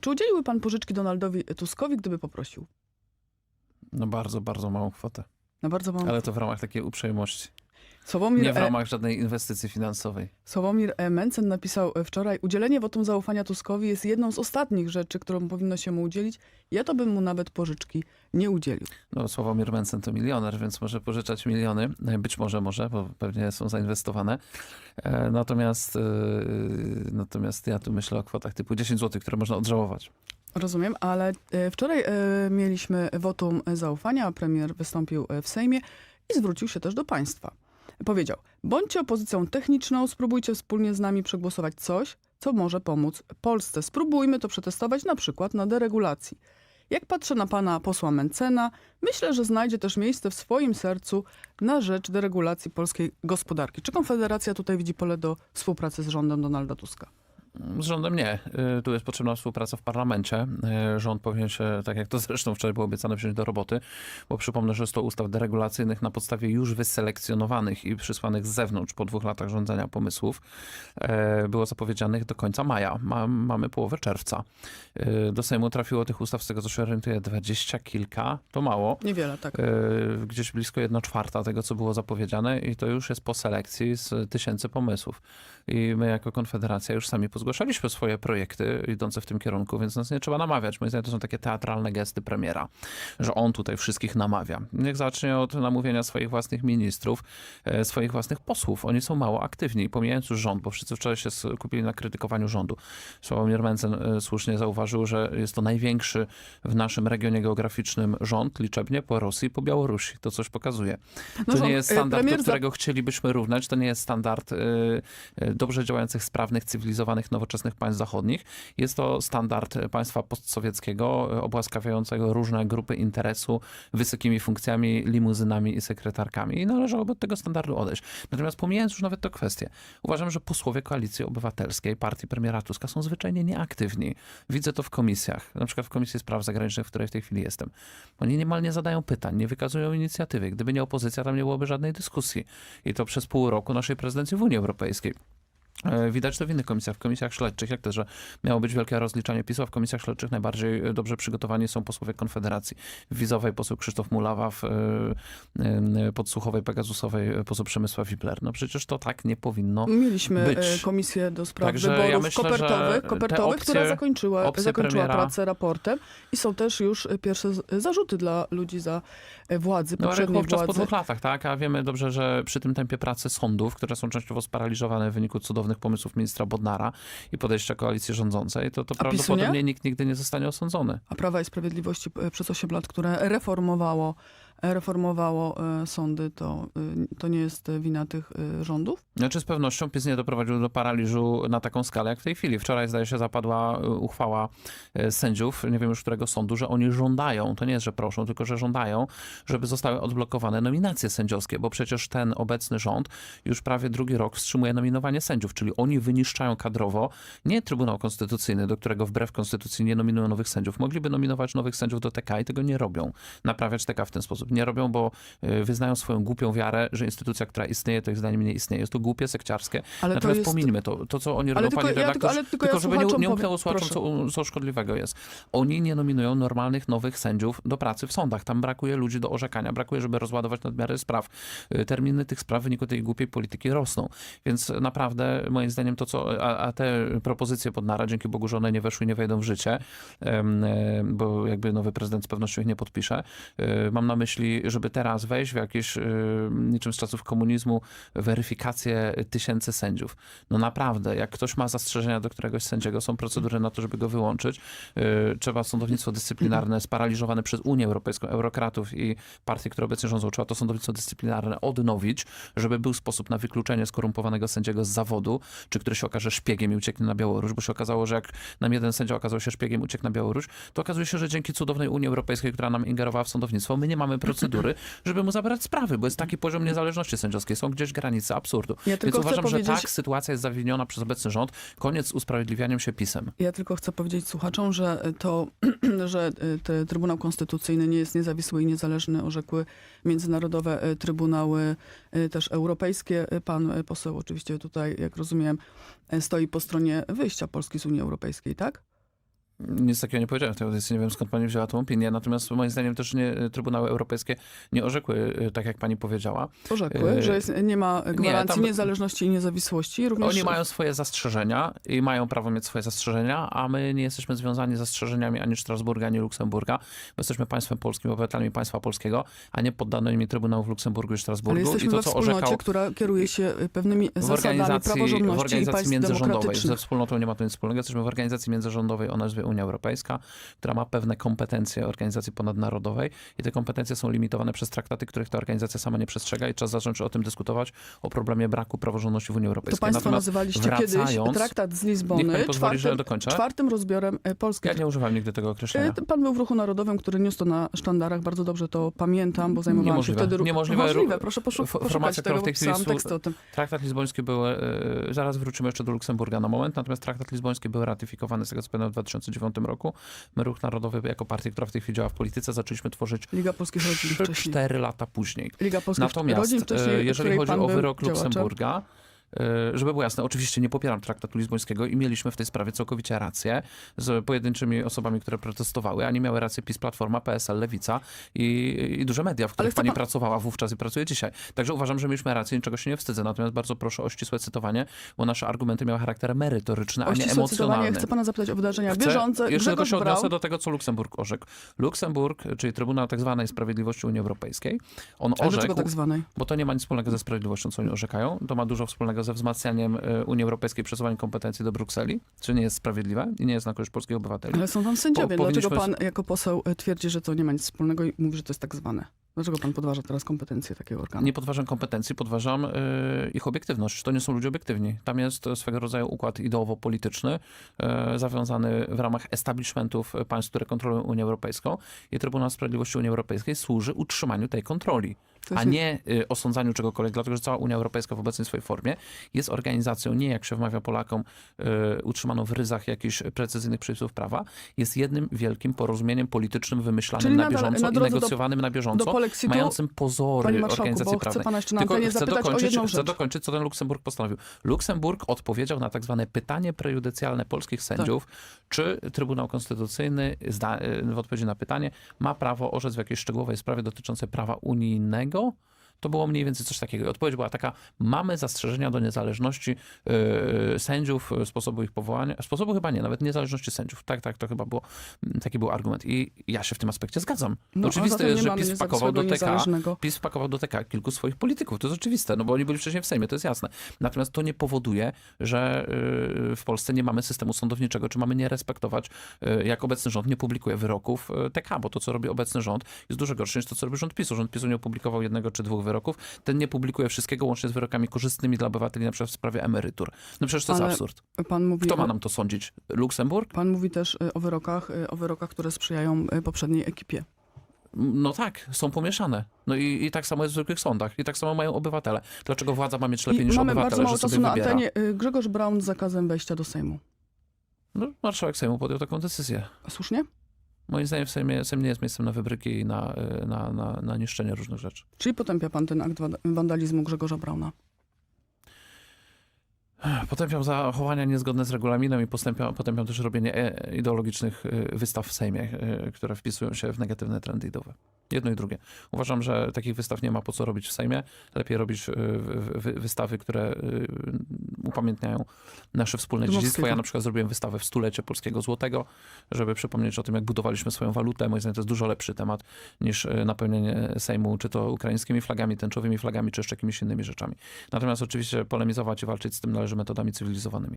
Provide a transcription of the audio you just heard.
Czy udzieliłby pan pożyczki Donaldowi Tuskowi, gdyby poprosił? No bardzo, bardzo małą kwotę. Na bardzo małą... Ale to w ramach takiej uprzejmości. Sławomir, Nie w e, ramach żadnej inwestycji finansowej. Sławomir e, Mencen napisał e, wczoraj, udzielenie wotum zaufania Tuskowi jest jedną z ostatnich rzeczy, którą powinno się mu udzielić. Ja to bym mu nawet pożyczki nie udzielił. No, Sławomir Mencen to milioner, więc może pożyczać miliony. Być może może, bo pewnie są zainwestowane. Natomiast, natomiast ja tu myślę o kwotach typu 10 zł, które można odżałować. Rozumiem, ale wczoraj mieliśmy wotum zaufania, premier wystąpił w Sejmie i zwrócił się też do państwa. Powiedział, bądźcie opozycją techniczną, spróbujcie wspólnie z nami przegłosować coś, co może pomóc Polsce. Spróbujmy to przetestować na przykład na deregulacji. Jak patrzę na pana posła Mencena, myślę, że znajdzie też miejsce w swoim sercu na rzecz deregulacji polskiej gospodarki. Czy Konfederacja tutaj widzi pole do współpracy z rządem Donalda Tuska? Z rządem nie. Y, Tu jest potrzebna współpraca w parlamencie. Y, Rząd powinien się, tak jak to zresztą wczoraj było obiecane, wziąć do roboty, bo przypomnę, że 100 ustaw deregulacyjnych na podstawie już wyselekcjonowanych i przysłanych z zewnątrz po dwóch latach rządzenia pomysłów e, było zapowiedzianych do końca maja. Ma, mamy połowę czerwca. Y, Do Sejmu trafiło tych ustaw, z tego co się orientuję, dwadzieścia kilka. To mało. Niewiele, tak. Gdzieś blisko 1 czwarta tego, co było zapowiedziane i to już jest po selekcji z tysięcy pomysłów. I my jako Konfederacja już sami pozgłaszaliśmy swoje projekty idące w tym kierunku, więc nas nie trzeba namawiać. Moim zdaniem to są takie teatralne gesty premiera, że on tutaj wszystkich namawia. Niech zacznie od namówienia swoich własnych ministrów, e, swoich własnych posłów. Oni są mało aktywni, pomijając już rząd, bo wszyscy wczoraj się skupili na krytykowaniu rządu. Sławomir Mencen e, słusznie zauważył, że jest to największy w naszym regionie geograficznym rząd, liczebnie po Rosji i po Białorusi. To coś pokazuje. No To rząd- nie jest e, standard, do za- którego chcielibyśmy równać. To nie jest standard y, dobrze działających, sprawnych, cywilizowanych, nowoczesnych państw zachodnich. Jest to standard państwa postsowieckiego, y, obłaskawiającego różne grupy interesu wysokimi funkcjami, limuzynami i sekretarkami. I należałoby od tego standardu odejść. Natomiast pomijając już nawet tę kwestię, uważam, że posłowie Koalicji Obywatelskiej, partii premiera Tuska są zwyczajnie nieaktywni. Widzę to w komisjach, na przykład w Komisji Spraw Zagranicznych, w której w tej chwili jestem. Oni niemal nie zadają pytań, nie wykazują inicjatywy. Gdyby nie opozycja, tam nie byłoby żadnej dyskusji. I to przez pół roku naszej prezydencji w Unii Europejskiej. E, Widać to w innych komisjach, w komisjach śledczych, jak też, że miało być wielkie rozliczanie PiSu, w komisjach śledczych najbardziej e, dobrze przygotowani są posłowie Konfederacji. W Wizowej poseł Krzysztof Mulawa, w e, Podsłuchowej, Pegasusowej poseł Przemysław Wipler. No przecież to tak nie powinno Mieliśmy być. e, komisję do spraw Także wyborów ja myślę, kopertowych, kopertowych opcje- która zakończyła, zakończyła premiera- pracę raportem i są też już pierwsze zarzuty dla ludzi za władzy, No poprzedniej chłopczas po władzy. dwóch latach, tak? A wiemy dobrze, że przy tym tempie pracy sądów, które są częściowo sparaliżowane w wyniku cudownych pomysłów ministra Bodnara i podejścia koalicji rządzącej, to, to prawdopodobnie nie? nikt nigdy nie zostanie osądzony. A Prawa i Sprawiedliwości e, przez 8 lat, które reformowało, reformowało e, sądy, to, e, to nie jest e, wina tych rządów? Znaczy z pewnością PiS nie doprowadził do paraliżu na taką skalę jak w tej chwili. Wczoraj zdaje się zapadła uchwała sędziów, nie wiem już którego sądu, że oni żądają, to nie jest, że proszą, tylko że żądają, żeby zostały odblokowane nominacje sędziowskie, bo przecież ten obecny rząd już prawie drugi rok wstrzymuje nominowanie sędziów, czyli oni wyniszczają kadrowo nie Trybunał Konstytucyjny, do którego wbrew konstytucji nie nominują nowych sędziów. Mogliby nominować nowych sędziów do TK i tego nie robią. Naprawiać TK w ten sposób. Nie robią, bo y, wyznają swoją głupią wiarę, że instytucja, która istnieje, to ich zdaniem nie istnieje. Jest to głupie, sekciarskie. Ale to Natomiast jest... to, to, co oni robią, Ale tylko- panie ja tylko- ale tylko ja żeby nie, nie umknęło słuchaczom, co, co szkodliwego jest. Oni nie nominują normalnych, nowych sędziów do pracy w sądach. Tam brakuje ludzi do orzekania, brakuje, żeby rozładować nadmiary spraw. Y, Terminy tych spraw w wyniku tej głupiej polityki rosną. Więc naprawdę, moim zdaniem, to co, a, a te propozycje Podnara, dzięki Bogu, że one nie weszły i nie wejdą w życie, em, bo jakby nowy prezydent z pewnością ich nie podpisze. Y, Mam na myśli, żeby teraz wejść w jakieś, y, niczym z czasów komunizmu, weryfikację tysięcy sędziów. No naprawdę, jak ktoś ma zastrzeżenia do któregoś sędziego, są procedury na to, żeby go wyłączyć. Y, Trzeba sądownictwo dyscyplinarne sparaliżowane przez Unię Europejską, eurokratów i partie, które obecnie rządzą, trzeba to sądownictwo dyscyplinarne odnowić, żeby był sposób na wykluczenie skorumpowanego sędziego z zawodu, czy który się okaże szpiegiem i ucieknie na Białoruś, bo się okazało, że jak nam jeden sędzia okazał się szpiegiem, uciekł na Białoruś, to okazuje się, że dzięki cudownej Unii Europejskiej, która nam ingerowała w sądownictwo, my nie mamy procedury, żeby mu zabrać sprawy, bo jest taki poziom niezależności sędziowskiej. Są gdzieś granice absurdu. Ja Więc uważam, że powiedzieć- tak, sytuacja jest zawiniona przez obecny rząd. Koniec z usprawiedliwianiem się pisem. Ja tylko chcę powiedzieć słuchaczom, że to, że te Trybunał Konstytucyjny nie jest niezawisły i niezależny, orzekły międzynarodowe y, trybunały, y, też europejskie. Pan poseł oczywiście tutaj, jak rozumiem, stoi po stronie wyjścia Polski z Unii Europejskiej, tak? Nic takiego nie powiedziałem w tej audycji, nie wiem skąd pani wzięła tą opinię, natomiast moim zdaniem też nie, Trybunały Europejskie nie orzekły, y, tak jak pani powiedziała. Orzekły, Yy, że jest, nie ma gwarancji tam- niezależności i niezawisłości. Również Oni mają swoje zastrzeżenia i mają prawo mieć swoje zastrzeżenia, a my nie jesteśmy związani z zastrzeżeniami ani Strasburga, ani Luksemburga. My jesteśmy państwem polskim, obywatelami państwa polskiego, a nie poddanymi Trybunałów w Luksemburgu i Ale Strasburgu. jesteśmy I to, we wspólnocie, orzekał która kieruje się y, pewnymi w zasadami w praworządności i organizacji państw międzyrządowej. Ze wspólnotą nie ma to nic wspólnego. Jesteśmy w organizacji międzyrządowej o nazwie Unia Europejska, która ma pewne kompetencje organizacji ponadnarodowej i te kompetencje są limitowane przez traktaty, których ta organizacja sama nie przestrzega i czas zacząć o tym dyskutować, o problemie braku praworządności w Unii To Europejskiej. państwo Natomiast nazywaliście kiedyś wracając- traktat z Lizbony pozwoli, czwartym, czwartym rozbiorem e, Polski. Ja nie używam nigdy tego określenia. E, Pan był w ruchu narodowym, który niósł to na sztandarach, bardzo dobrze to pamiętam, bo zajmowałam Niemożliwe. się wtedy... Niemożliwe. Możliwe, proszę poszukać tego, w tej chwili teksty o tym. Traktat lizboński był, e, zaraz wrócimy jeszcze do Luksemburga na moment, natomiast traktat lizboński był ratyfikowany, z tego co pamiętam, w 2009 roku. My, Ruch Narodowy, jako partia, która w tej chwili działa w polityce, zaczęliśmy tworzyć Liga Polskich Rodzin wcześniej. 4 lata później. Liga Polskich Natomiast, wcześniej, e, jeżeli chodzi o wyrok. Luksemburga, e, żeby było jasne, oczywiście nie popieram traktatu lizbońskiego i mieliśmy w tej sprawie całkowicie rację z pojedynczymi osobami, które protestowały, a nie miały rację PiS, Platforma, PSL, Lewica i, i duże media, w których pani pan- pracowała wówczas i pracuje dzisiaj. Także uważam, że mieliśmy rację, niczego się nie wstydzę. Natomiast bardzo proszę o ścisłe cytowanie, bo nasze argumenty miały charakter merytoryczny, a nie emocjonalny. chcę pana zapytać o wydarzenia Chcę- bieżące. Jeszcze tylko się odniosę do tego, co Luksemburg orzekł. Luksemburg, czyli Trybunał tak zwanej Sprawiedliwości Unii Europejskiej, on ale orzekł, tak zwanej? bo to nie ma nic wspólnego ze sprawiedliwością, co oni orzekają. To ma dużo wspólnego ze wzmacnianiem e, Unii Europejskiej, przesuwaniem kompetencji do Brukseli, czy nie jest sprawiedliwe i nie jest na korzyść polskich obywateli. Ale są tam sędziowie. Po- Dlaczego powinniśmy- pan jako poseł e, twierdzi, że to nie ma nic wspólnego i mówi, że to jest tak zwane? Dlaczego pan podważa teraz kompetencje takiego organu? Nie podważam kompetencji, podważam e, ich obiektywność. To nie są ludzie obiektywni. Tam jest swego rodzaju układ ideowo-polityczny, zawiązany w ramach establishmentów państw, które kontrolują Unię Europejską i Trybunał Sprawiedliwości Unii Europejskiej służy utrzymaniu tej kontroli. A nie y, osądzaniu czegokolwiek, dlatego że cała Unia Europejska w obecnej swojej formie jest organizacją, nie jak się wmawia Polakom, y, utrzymaną w ryzach jakichś precyzyjnych przepisów prawa, jest jednym wielkim porozumieniem politycznym, wymyślanym Czyli na nadal bieżąco na i drodze do- negocjowanym na Do bieżąco, Polexitu, mającym pozory organizacji bo chcę prawnej. pana jeszcze na Tylko chcę dokończyć, chcę dokończyć, co ten Luksemburg postanowił. Luksemburg odpowiedział na tak zwane pytanie prejudycjalne polskich sędziów, czy Trybunał Konstytucyjny zda, w odpowiedzi na pytanie ma prawo orzec w jakiejś szczegółowej sprawie dotyczącej prawa unijnego. Angle. To było mniej więcej coś takiego. Odpowiedź była taka, mamy zastrzeżenia do niezależności yy, sędziów, yy, sposobu ich powołania, sposobu chyba nie, nawet niezależności sędziów. Tak, tak, to chyba było, taki był argument. I ja się w tym aspekcie zgadzam. No, Oczywiste jest, że PiS wpakował do TK. PiS wpakował do TK kilku swoich polityków. To jest oczywiste, no bo oni byli wcześniej w Sejmie, to jest jasne. Natomiast to nie powoduje, że yy, w Polsce nie mamy systemu sądowniczego, czy mamy nie respektować, yy, jak obecny rząd nie publikuje wyroków TK, bo to, co robi obecny rząd, jest dużo gorsze niż to, co robi rząd PiSu. Rząd PiSu nie opublikował jednego czy dwóch wyroków, ten nie publikuje wszystkiego, łącznie z wyrokami korzystnymi dla obywateli, na przykład w sprawie emerytur. No przecież to Ale jest absurd. Pan mówi, Kto ma nam to sądzić? Luksemburg? pan mówi też y, o wyrokach, y, o wyrokach, które sprzyjają y, poprzedniej ekipie. No tak, są pomieszane. No i, i tak samo jest w zwykłych sądach. I tak samo mają obywatele. Dlaczego władza ma mieć lepiej I niż mamy bardzo obywatele, mało że czasu na wybiera? antenie. Grzegorz Braun z zakazem wejścia do Sejmu. No, marszałek Sejmu podjął taką decyzję. Słusznie? Moim zdaniem w Sejmie, Sejm nie jest miejscem na wybryki i na, y, na, na, na niszczenie różnych rzeczy. Czyli potępia pan ten akt wanda- wandalizmu Grzegorza Brauna? Potępiam zachowania niezgodne z regulaminem i potępiam, potępiam też robienie e, ideologicznych y, wystaw w Sejmie, które wpisują się w negatywne trendy ideowe. Jedno i drugie. Uważam, że takich wystaw nie ma po co robić w Sejmie. Lepiej robić wy- wy- wystawy, które upamiętniają nasze wspólne Dmowskiego. dziedzictwo. Ja na przykład zrobiłem wystawę w stulecie polskiego złotego, żeby przypomnieć o tym, jak budowaliśmy swoją walutę. Moim zdaniem to jest dużo lepszy temat niż y, napełnienie Sejmu, czy to ukraińskimi flagami, tęczowymi flagami, czy jeszcze jakimiś innymi rzeczami. Natomiast oczywiście polemizować i walczyć z tym należy metodami cywilizowanymi.